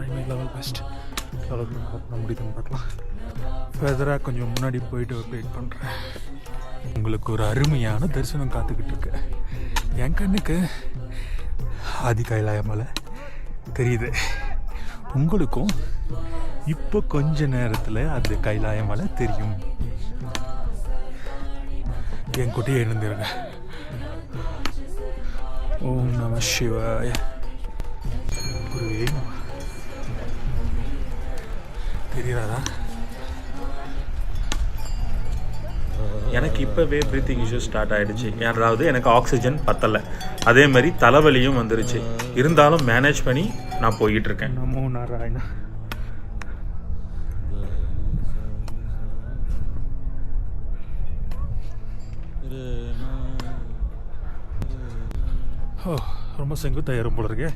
Try my level best எவ்வளோ பண்ண முடியுதுன்னு பார்க்கலாம். ஃபெதராக கொஞ்சம் முன்னாடி போயிட்டு வெயிட் பண்ணுறேன் உங்களுக்கு ஒரு அருமையான தரிசனம் காத்துக்கிட்டு இருக்கு. என் கண்ணுக்கு ஆதி கைலாய மலை தெரியுது. உங்களுக்கும் இப்போ கொஞ்ச நேரத்தில் அந்த கைலாய மலை தெரியும். என் குட்டியை எழுந்திருங்க. ஓம் நம சிவாய. குருவே நம. தெரியாதா எனக்கு இப்போவே ப்ரீத்திங் இஷ்யூஸ் ஸ்டார்ட் ஆகிடுச்சு அதாவது எனக்கு ஆக்சிஜன் பத்தலை. அதே மாதிரி தலைவலியும் வந்துருச்சு. இருந்தாலும் மேனேஜ் பண்ணி நான் போய்கிட்டு இருக்கேன் நமோ நாராயணா. ஓ ரொம்ப செங்குத்தா ஏறும் போல இருக்கே.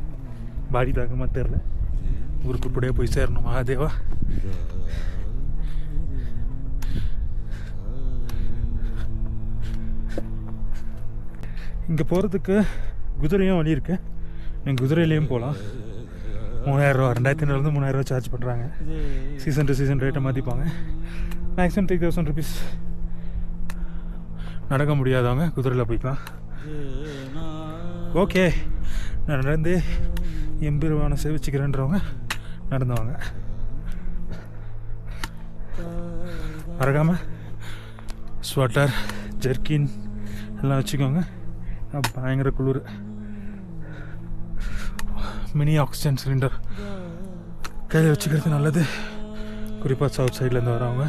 பாடி தாக்கமாக தெரில ஊருக்கு இப்படியே போய் சேரணும். மகாதேவா? இங்கே போகிறதுக்கு குதிரையும் வழி இருக்கு. நீங்கள் குதிரையிலையும் போகலாம் மூணாயிரரூவா ரெண்டாயிரத்தி ஐநூறுலேருந்து மூணாயிரரூவா சார்ஜ் பண்ணுறாங்க சீசன் டு சீசன் ரேட்டை மாற்றிப்பாங்க மேக்ஸிமம் த்ரீ தௌசண்ட் ருபீஸ் நடக்க முடியாதவங்க குதிரையில் போய்க்கலாம். ஓகே நான் நடந்து எம்பெருவானை சேவிச்சுக்கிறேன்றவங்க. நடந்து வாங்க மறக்காமல் ஸ்வெட்டர் ஜெர்கின் எல்லாம் வச்சுக்கோங்க. பயங்கர குளிர். மினி ஆக்சிஜன் சிலிண்டர் கையில் வச்சுக்கிறது நல்லது. குறிப்பாக சவுத் சைட்லேருந்து வரவங்க.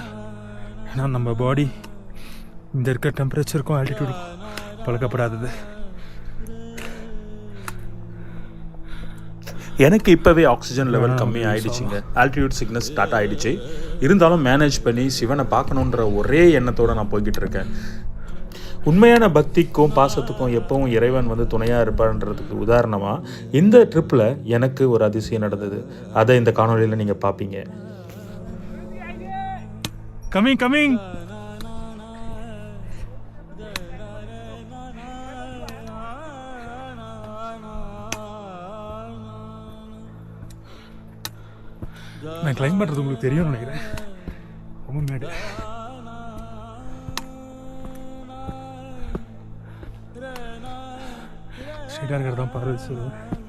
ஏன்னா நம்ம பாடி இந்த இருக்க டெம்பரேச்சருக்கும் ஆல்டிடியூடுக்கும் பழக்கப்படாதது. எனக்கு இப்போவே ஆக்சிஜன் லெவல் கம்மி ஆயிடுச்சுங்க ஆல்டிடியூட் சிக்னஸ் ஸ்டார்ட் ஆயிடுச்சு. இருந்தாலும் மேனேஜ் பண்ணி சிவனை பார்க்கணுன்ற ஒரே எண்ணத்தோட நான் போய்கிட்டு இருக்கேன். உண்மையான பக்திக்கும் பாசத்துக்கும் எப்பவும் இறைவன் வந்து துணையாக இருப்பார்ன்றதுக்கு உதாரணமாக இந்த ட்ரிப்பில் எனக்கு ஒரு அதிசயம் நடந்தது. அதை இந்த காணொளியில் நீங்கள் பார்ப்பீங்க கமிங் கமிங் நான் கிளைம் பண்ணுறது உங்களுக்கு தெரியும்னு நினைக்கிறேன். ரொம்ப மேடு. ஸ்ட்ரீட்டாக இருக்கிறது தான் பார்வதி சொல்லுவேன்